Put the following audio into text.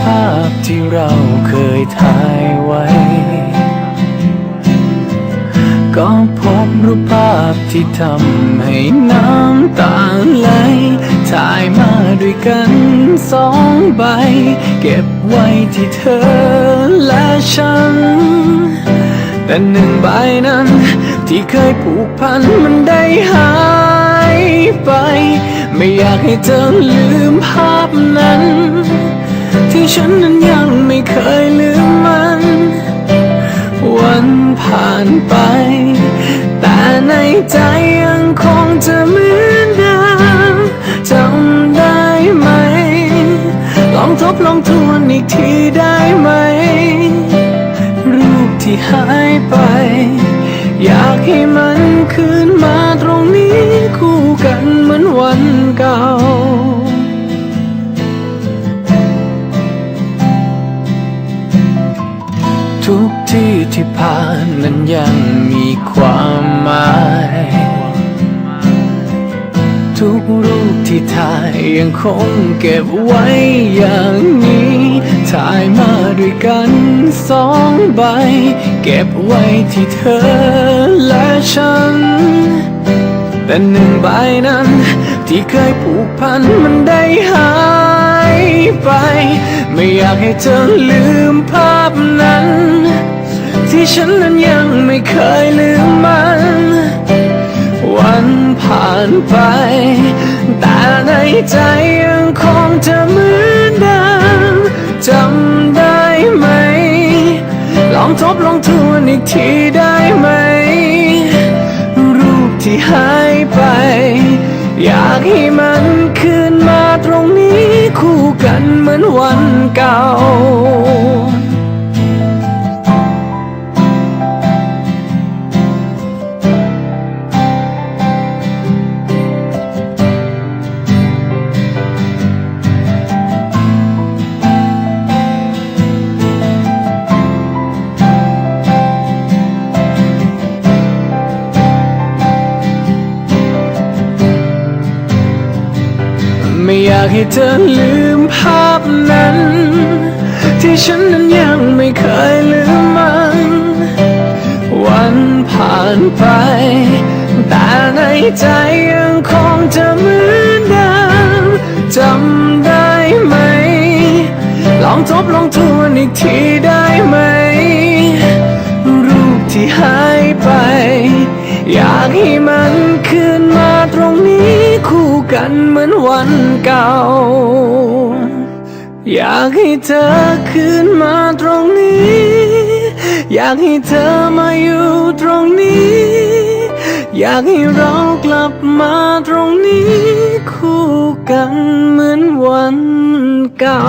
ภาพที่เราเคยถ่ายไว้ ก็พบรูปภาพที่ทำให้น้ำตาไหล ถ่ายมาด้วยกันสองใบ เก็บไว้ที่เธอและฉัน แต่หนึ่งใบนั้น ที่เคยผูกพันมันได้หายไป ไม่อยากให้เธอลืมภาพนั้น ที่ฉันนั้นยังไม่เคยลืมมัน วันผ่านไป แต่ในใจยังคงจะเหมือนเดิมจำได้ไหม ลองทบลองทวนอีกทีได้ไหม รูปที่หายไป ยังมีความหมาย ทุกรูปที่ถ่ายยังคงเก็บไว้อย่างนี้ ถ่ายมาด้วยกันสองใบ เก็บไว้ที่เธอและฉัน แต่หนึ่งใบนั้น ที่เคยผูกพันมันได้หายไป ไม่อยากให้เธอลืมภาพนั้น ที่ฉันนั้นยังไม่เคยลืมมัน วันผ่านไป แต่ในใจยังคงจะเหมือนเดิมจำได้ไหม ลองทบลองทวนอีกทีได้ไหม รูปที่หายไป อยากให้มันคืนมาตรงนี้คู่กันเหมือนวันเก่า ไม่อยากให้เธอลืมภาพนั้น ที่ฉันนั้นยังไม่เคยลืมมัน วันผ่านไป แต่ในใจยังคงจะเหมือนเดิมจำได้ไหม ลองทบลองทวนอีกทีได้ไหม รูปที่หายไป อยากให้มันคืนมาตรงนี้คู่ กันเหมือนวันเก่า อยากให้เธอคืนมาตรงนี้ อยากให้เธอมาอยู่ตรงนี้ อยากให้เรากลับมาตรงนี้ คู่กันเหมือนวันเก่า